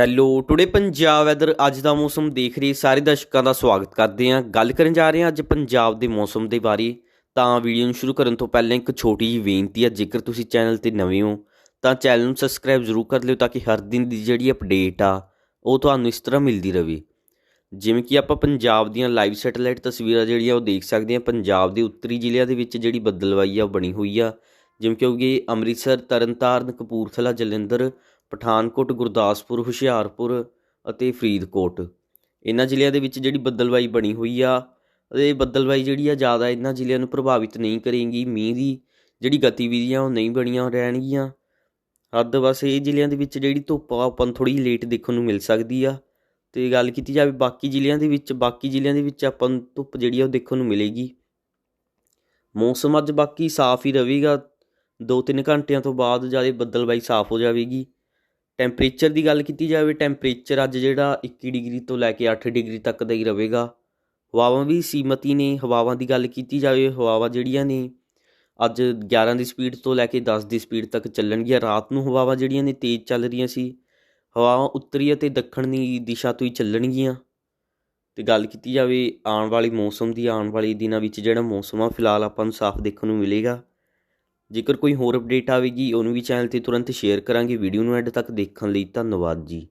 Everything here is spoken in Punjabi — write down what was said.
ਹੈਲੋ ਟੁਡੇ ਪੰਜਾਬ ਵੈਦਰ ਅੱਜ ਦਾ ਮੌਸਮ ਦੇਖ ਰਹੇ ਸਾਰੇ ਦਰਸ਼ਕਾਂ ਦਾ ਸਵਾਗਤ ਕਰਦੇ ਹਾਂ। ਗੱਲ ਕਰਨ ਜਾ ਰਹੇ ਹਾਂ ਅੱਜ ਪੰਜਾਬ ਦੇ ਮੌਸਮ ਦੇ ਬਾਰੇ। ਤਾਂ ਵੀਡੀਓ ਨੂੰ ਸ਼ੁਰੂ ਕਰਨ ਤੋਂ ਪਹਿਲਾਂ ਇੱਕ ਛੋਟੀ ਜਿਹੀ ਬੇਨਤੀ ਹੈ, ਜੇਕਰ ਤੁਸੀਂ ਚੈਨਲ ਤੇ ਨਵੇਂ ਹੋ, ਤਾਂ ਚੈਨਲ ਨੂੰ ਸਬਸਕ੍ਰਾਈਬ ਜ਼ਰੂਰ ਕਰ ਲਿਓ ਤਾਂ ਕਿ ਹਰ ਦਿਨ ਦੀ ਜਿਹੜੀ ਅਪਡੇਟ ਆ, ਉਹ ਤੁਹਾਨੂੰ ਇਸ ਤਰ੍ਹਾਂ ਮਿਲਦੀ ਰਹੇ। ਜਿਵੇਂ ਕਿ ਆਪਾਂ ਪੰਜਾਬ ਦੀਆਂ ਲਾਈਵ ਸੈਟੇਲਾਈਟ ਤਸਵੀਰਾਂ ਜਿਹੜੀਆਂ ਉਹ ਦੇਖ ਸਕਦੇ ਹਾਂ। ਪੰਜਾਬ ਦੇ ਉੱਤਰੀ ਜ਼ਿਲ੍ਹਿਆਂ ਦੇ ਵਿੱਚ ਜਿਹੜੀ ਬੱਦਲਵਾਈ ਆ, ਉਹ ਬਣੀ ਹੋਈ ਆ। ਜਿਵੇਂ ਕਿ ਹੋਗੇ ਅੰਮ੍ਰਿਤਸਰ, ਤਰਨਤਾਰਨ, ਕਪੂਰਥਲਾ, ਜਲੰਧਰ ਪਠਾਨਕੋਟ, ਗੁਰਦਾਸਪੁਰ, ਹੁਸ਼ਿਆਰਪੁਰ ਅਤੇ ਫਰੀਦਕੋਟ। ਇਹਨਾਂ ਜ਼ਿਲ੍ਹਿਆਂ ਦੇ ਵਿੱਚ ਜਿਹੜੀ ਬੱਦਲਵਾਈ ਬਣੀ ਹੋਈ ਆ ਇਹ ਬੱਦਲਵਾਈ ਜਿਹੜੀ ਆ ਜ਼ਿਆਦਾ ਇਹਨਾਂ ਜ਼ਿਲ੍ਹਿਆਂ ਨੂੰ ਪ੍ਰਭਾਵਿਤ ਨਹੀਂ ਕਰੇਗੀ। ਮੀਂਹ ਦੀ ਜਿਹੜੀ ਗਤੀਵਿਧੀਆਂ ਉਹ ਨਹੀਂ ਬਣੀਆਂ ਰਹਿਣਗੀਆਂ। ਹੱਦ ਬਸ ਇਹ ਜ਼ਿਲ੍ਹਿਆਂ ਦੇ ਵਿੱਚ ਜਿਹੜੀ ਧੁੱਪ ਆ, ਆਪਾਂ ਨੂੰ ਥੋੜੀ ਲੇਟ ਦੇਖਣ ਨੂੰ ਮਿਲ ਸਕਦੀ ਆ। ਤੇ ਗੱਲ ਕੀਤੀ ਜਾਵੇ ਬਾਕੀ ਜ਼ਿਲ੍ਹਿਆਂ ਦੇ ਵਿੱਚ, ਬਾਕੀ ਜ਼ਿਲ੍ਹਿਆਂ ਦੇ ਵਿੱਚ ਆਪਾਂ ਨੂੰ ਧੁੱਪ ਜਿਹੜੀ ਆ ਉਹ ਦੇਖਣ ਨੂੰ ਮਿਲੇਗੀ। ਮੌਸਮ ਅੱਜ ਬਾਕੀ ਸਾਫ਼ ਹੀ ਰਹੇਗਾ। 2-3 ਘੰਟਿਆਂ ਤੋਂ ਬਾਅਦ ਜ਼ਿਆਦਾ ਬੱਦਲਬਾਈ ਸਾਫ਼ ਹੋ ਜਾਵੇਗੀ। ਟੈਂਪਰੇਚਰ ਦੀ ਗੱਲ ਕੀਤੀ ਜਾਵੇ ਟੈਂਪਰੇਚਰ ਅੱਜ ਜਿਹੜਾ 21 ਡਿਗਰੀ ਤੋਂ ਲੈ ਕੇ 8 ਡਿਗਰੀ ਤੱਕ ਦਾ ਹੀ ਰਹੇਗਾ। ਹਵਾਵਾਂ ਵੀ ਸੀਮਤੀ ਨੇ, ਹਵਾਵਾਂ ਦੀ ਗੱਲ ਕੀਤੀ ਜਾਵੇ, ਹਵਾਵਾਂ ਜਿਹੜੀਆਂ ਨੇ, ਅੱਜ 11 ਦੀ ਸਪੀਡ ਤੋਂ ਲੈ ਕੇ 10 ਦੀ ਸਪੀਡ ਤੱਕ ਚੱਲਣਗੀਆਂ। ਰਾਤ ਨੂੰ ਹਵਾਵਾਂ ਜਿਹੜੀਆਂ ਨੇ, ਤੇਜ਼ ਚੱਲ ਰਹੀਆਂ ਸੀ। ਹਵਾਵਾਂ ਉੱਤਰੀ ਅਤੇ ਦੱਖਣੀ ਦਿਸ਼ਾ ਤੋਂ ਹੀ ਚੱਲਣਗੀਆਂ। ਤੇ ਗੱਲ ਕੀਤੀ ਜਾਵੇ, ਆਉਣ ਵਾਲੀ ਮੌਸਮ ਦੀ, ਆਉਣ ਵਾਲੇ ਦਿਨਾਂ ਵਿੱਚ ਜਿਹੜਾ ਮੌਸਮ ਆ, ਫਿਲਹਾਲ ਆਪਾਂ ਨੂੰ ਸਾਫ਼ ਦੇਖਣ ਨੂੰ ਮਿਲੇਗਾ। ਜੇਕਰ ਕੋਈ ਹੋਰ ਅਪਡੇਟ ਆਵੇਗੀ, ਉਹਨੂੰ ਵੀ ਚੈਨਲ ਤੇ ਤੁਰੰਤ ਸ਼ੇਅਰ ਕਰਾਂਗੇ। ਵੀਡੀਓ ਨੂੰ ਐਡ ਤੱਕ ਦੇਖਣ ਲਈ ਧੰਨਵਾਦ ਜੀ।